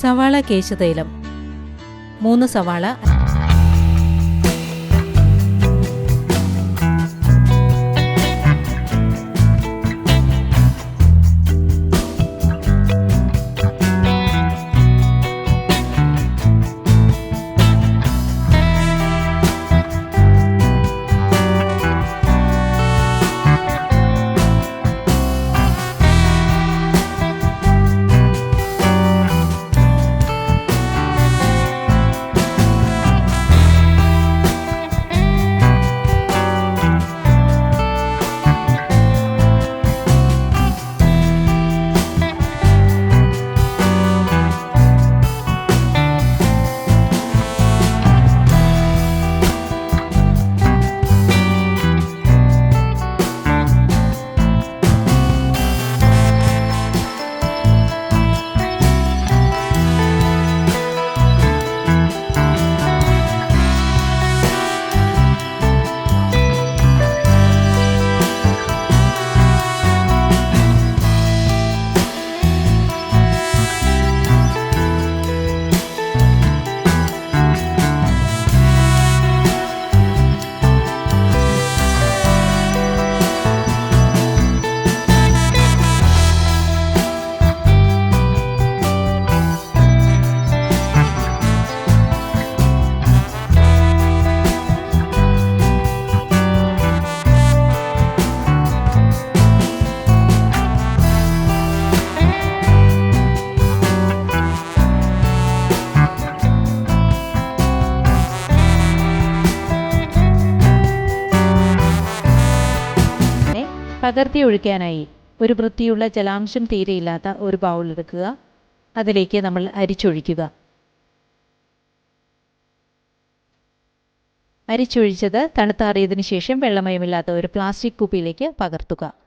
സവാള കേശതൈലം മൂന്ന് സവാള പകർത്തി ഒഴിക്കാനായി ഒരു വൃത്തിയുള്ള ജലാംശം തീരെയില്ലാത്ത ഒരു ബൗൾ എടുക്കുക. അതിലേക്ക് നമ്മൾ അരിച്ചൊഴിക്കുക. അരിച്ചൊഴിച്ചത് തണുത്താറിയതിനു ശേഷം വെള്ളമയമില്ലാത്ത ഒരു പ്ലാസ്റ്റിക് കുപ്പിയിലേക്ക് പകർത്തുക.